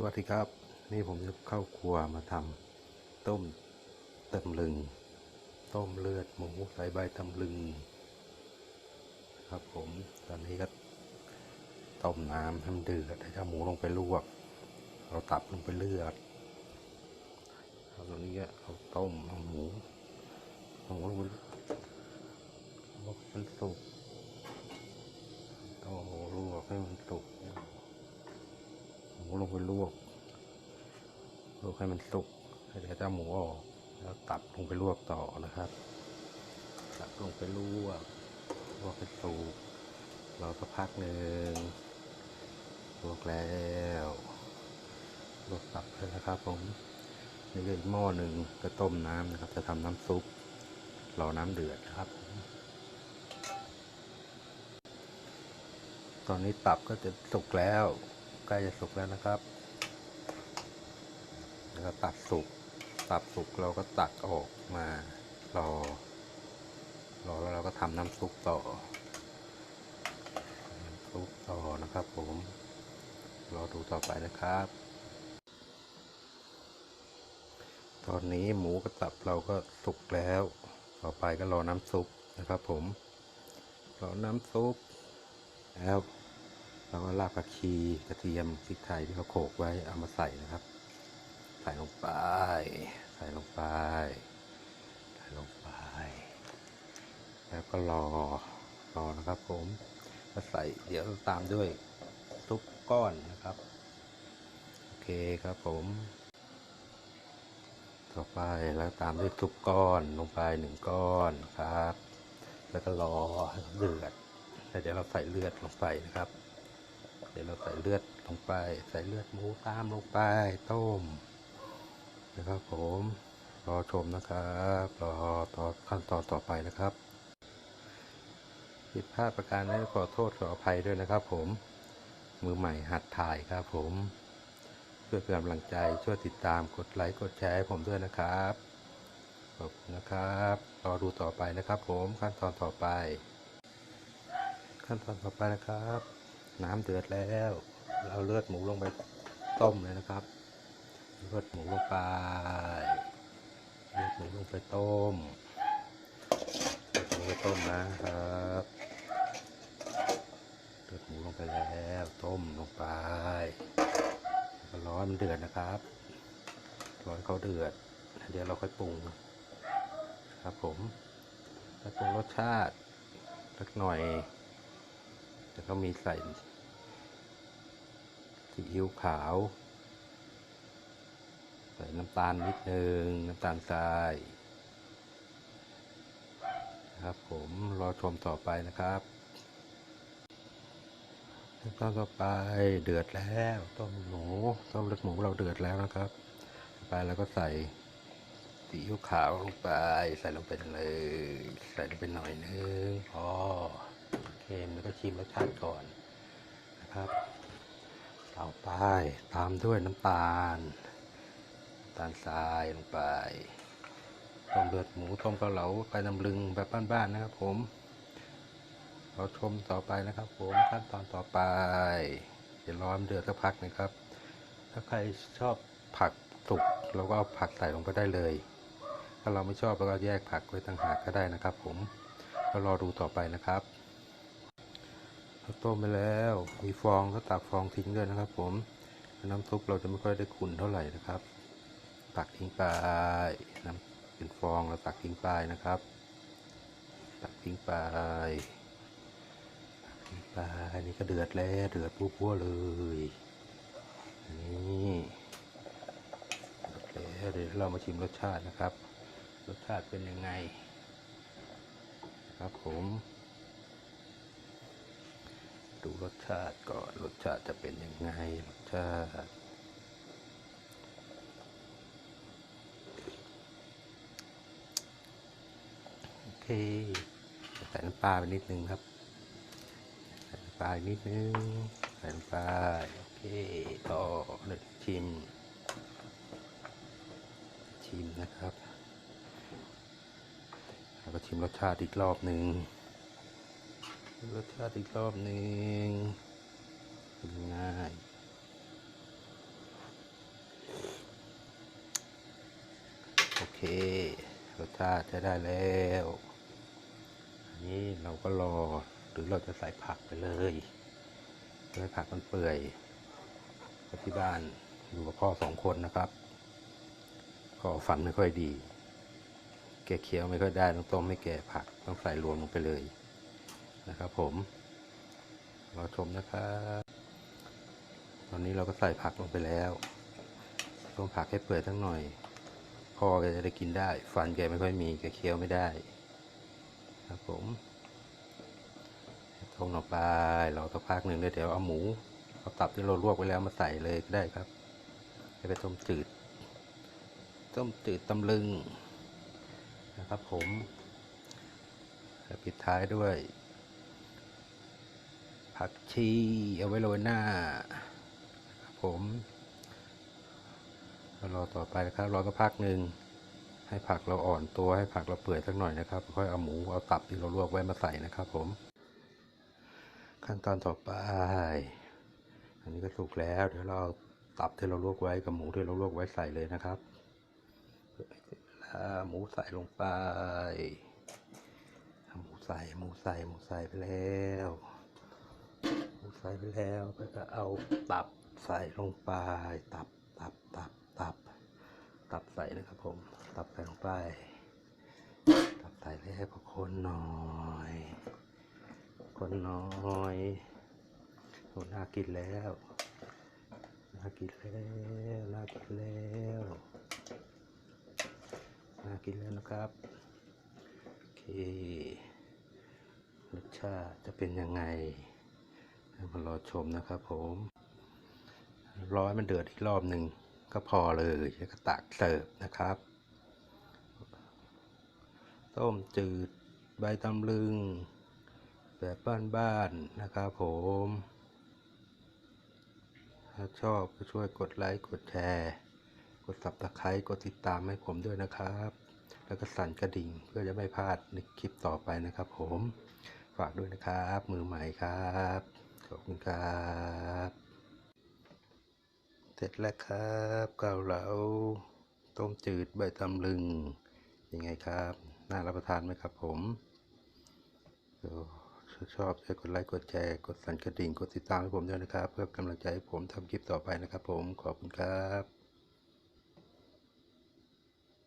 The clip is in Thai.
สวัสดีครับ นี่ผมจะเข้าครัวมาทำต้มตำลึง ต้มเลือดหมูใส่ใบตำลึง ครับผมตอนนี้ก็ต้มน้ำให้มันเดือดให้เจ้าหมูลงไปลวกเอาตับลงไปเลือดเอาตรงนี้ก็เอาต้มเอาหมูหมูลงไปลวกให้มันสุกเอาหมูลวกให้มันสุก มูลงไปลวก ลวกให้มันสุกให้เดี๋ยวจะเอาหมูออก แล้วตับลงไปลวกต่อนะครับ ตับลงไปลวก ลวกให้สุกรอสักพักหนึ่งลวกแล้วลวกตับเลยนะครับผมนี่ก็อีกหม้อหนึ่งก็ต้มน้ำนะครับ จะทำน้ำซุปรอน้ำเดือดนะครับ ตอนนี้ตับก็จะสุกแล้ว ใกล้จะสุกแล้วนะครับแล้วก็ตัดสุก ตับสุกเราก็ตักออกมารอรอแล้วเราก็ทำน้ำซุปต่อน้ำซุปต่อนะครับผมรอดูต่อไปนะครับ ตอนนี้หมูกับตับเราก็สุกแล้ว ต่อไปก็รอน้ำซุปนะครับผมรอน้ำซุปแล้ว เราก็รากผักชีกระเทียมพริกไทยที่เขาโขลกไว้เอามาใส่นะครับ ใส่ลงไป ใส่ลงไป ใส่ลงไป แล้วก็รอรอนะครับผมก็ใส่เดี๋ยวตามด้วยซุปก้อนนะครับ โอเคครับผม ต่อไปแล้วตามด้วยซุปก้อนลงไปหนึ่งก้อนครับ แล้วก็รอเดือดแล้วเดี๋ยวเราใส่เลือดลงไปนะครับ ดี๋ยวเราใส่เลือดลงไป ใส่เลือดหมูตามลงไปต้มนะครับผมรอชมนะครับรอต่อขั้นตอนต่อไปนะครับผิดพลาดประการนั้นขอโทษขออภัยด้วยนะครับ ผม มือใหม่หัดถ่ายครับ ผมเพื่อเป็นกำลังใจช่วยติดตามกดไลค์กดแชร์ให้ผมด้วยนะครับขอบคุณนะครับรอดูต่อไปนะครับ ผมขั้นตอนต่อไป ขั้นตอนต่อไปนะครับ น้ำเดือดแล้ว เราเลือดหมูลงไปต้มเลยนะครับ เลือดหมูลงไป เลือดหมูลงไปต้มเลือดหมูไปต้มนะครับเลือดหมูลงไปแล้ว ต้มลงไปร้อนมันเดือดนะครับร้อนเขาเดือด เดี๋ยวเราค่อยปรุงครับผมแล้วปรุงรสชาติสักหน่อย ก็มีใส่ซีอิ๊วขาว ใส่น้ำตาลนิดนึง น้ำตาลทรายนะครับผมรอชมต่อไปนะครับขั้นตอนต่อไปเดือดแล้วต้มหมูต้มเลือดหมูเราเดือดแล้วนะครับไปแล้วก็ใส่ซีอิ๊วขาวลงไป ใส่ลงไปเลย ใส่ลงไปหน่อยนึงพอ ก็ชิมรสชาติก่อนนะครับต่อไปตามด้วยน้ำตาลน้ำตาลทรายลงไปต้มเลือดหมูต้มเกาเหลาไปน้ำลึงแบบบ้านๆนะครับ ผมเราชมต่อไปนะครับ ผมขั้นตอนต่อไปเดี๋ยวรอนเดือดสักพักนะครับ ถ้าใครชอบผักสุกเราก็เอาผักใส่ลงไปได้เลย ถ้าเราไม่ชอบเราก็แยกผักไว้ต่างหากก็ได้นะครับ ผมก็รอดูต่อไปนะครับ เราต้มไปแล้ว มีฟองก็ตักฟองทิ้งด้วยนะครับ ผม น้ำซุปเราจะไม่ค่อยได้ขุ่นเท่าไหร่นะครับ ตักทิ้งไปน้ำเป็นฟองเราตักทิ้งไปนะครับ ตักทิ้งไปตักทิ้งไปอันนี้ก็เดือดแล้ว เดือดปุ๊บๆเลยนี่เดือดแล้วเดี๋ยวเรามาชิมรสชาตินะครับ รสชาติเป็นยังไง ครับผม ดูรสชาติก่อนรสชาติจะเป็นยังไงรสชาติโอเคใส่น้ำปลาไปนิดนึงครับใส่น้ำปลาอีกนิดนึงใส่น้ำปลาโอเคต่อเลยชิม ชิมนะครับแล้วก็ชิมรสชาติอีกรอบหนึ่ง รสชาติอีกรอบหนึ่งง่ายโอเครสชาติจะได้แล้วอันนี้เราก็รอหรือเราจะใส่ผักไปเลยเพื่อผักมันเปื่อยที่บ้านอยู่กับพ่อสองคนนะครับก็ฝันไม่ค่อยดี แกเคี้ยวไม่ค่อยได้ต้องต้มให้แก่ผักต้องใส่รวมลงไปเลย นะครับผมรอชมนะครับตอนนี้เราก็ใส่ผักลงไปแล้วต้มผักให้เปื่อยทั้งหน่อยพ่อแกจะได้กินได้ ฟันแกไม่ค่อยมีแกเคี้ยวไม่ได้ ครับผมต้มลงไปรอสักพักหนึ่งเดี๋ยวเอาหมูเอาตับที่เราลวกไว้แล้วมาใส่เลยก็ได้ครับจะไปต้มจืด ต้มจืดตำลึงนะครับผมแล้วปิดท้ายด้วย ผักชีเอาไว้โรยหน้าครับผมรอต่อไปนะครับรอสักพักหนึ่งให้ผักเราอ่อนตัวให้ผักเราเปื่อยสักหน่อยนะครับ ค่อยเอาหมูเอาตับที่เราลวกไว้มาใส่นะครับ ผม ขั้นตอนต่อไป อันนี้ก็สุกแล้ว เดี๋ยวเราเอาตับที่เราลวกไว้กับหมูที่เราลวกไว้ใส่เลยนะครับแล้วหมูใส่ลงไปหมูใส่หมูใส่หมูใส่ไปแล้ว ใส่ไปแล้วก็เอาตับใส่ลงไป ตับตับตับตับ ตับใส่นะครับผม ตับใส่ลงไป ตับใส่แล้วก็คนหน่อย คนน้อยโอ้น่ากินแล้วน่ากินแล้วน่ากินแล้วน่ากินแล้วนะครับโอเครสชาติจะเป็นยังไง มารอชมนะครับผมร้อยมันเดือดอีกรอบหนึ่งก็พอเลยแล้วก็ตักเสิร์ฟนะครับ ต้มจืดใบตำลึง แบบบ้านๆนะครับผมถ้าชอบก็ช่วยกดไลค์กดแชร์ กด subscribe กดติดตามให้ผมด้วยนะครับ แล้วก็สั่นกระดิ่งเพื่อจะไม่พลาดในคลิปต่อไปนะครับผม ฝากด้วยนะครับ มือใหม่ครับ ขอบคุณครับ เสร็จแล้วครับเกาเหลาต้มจืดใบตำลึง ยังไงครับ น่ารับประทานไหมครับผมชอบช่วยกดไลค์กดแชร์กดสั่นกระดิ่งกดติดตามให้ผมด้วยนะครับ เพื่อกำลังใจให้ผมทำคลิปต่อไปนะครับผมขอบคุณครับ